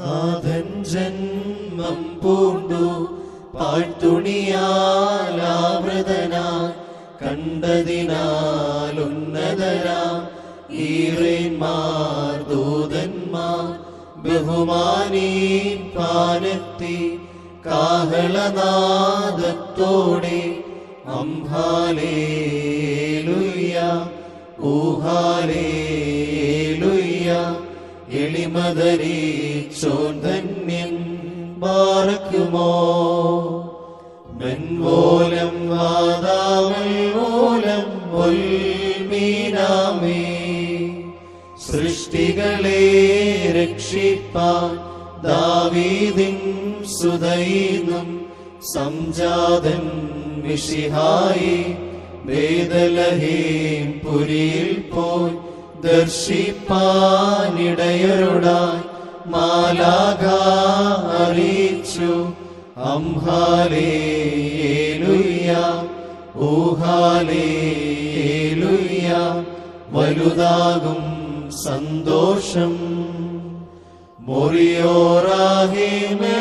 നാഥൻ ജന്മം പൂണ്ടു. പാഴ്ത്തുണിയാലാവൃതനാ കണ്ടതിനാലുന്നതരാ ഈറേന്മാർ ദൂതന്മാർ ബഹുമാനീപ്പാനെത്തി കാഹളനാദത്തോടെ അംഹാലേലുയ്യ ഊഹാലേലുയ്യ. എളിമതരീച്ചോൻ ധന്യൻ പാറക്കുമോ മെൻവോലം വാദാവൽ മൂലം മീനാമേ സൃഷ്ടികളെ രക്ഷിപ്പാൻ ദാവീദിൻ സുതൈനും സംജാതൻ വിഷിഹായി വേദലഹീം പുരിയിൽ പോയി ദർശിപ്പാനിടയരുടായി മാലാക അറിയിച്ചു. അംഹാലേലുയ്യ ഊഹാലേലുയ്യ വലുതാകും സന്തോഷം. മൊറിയോറാഹിമേ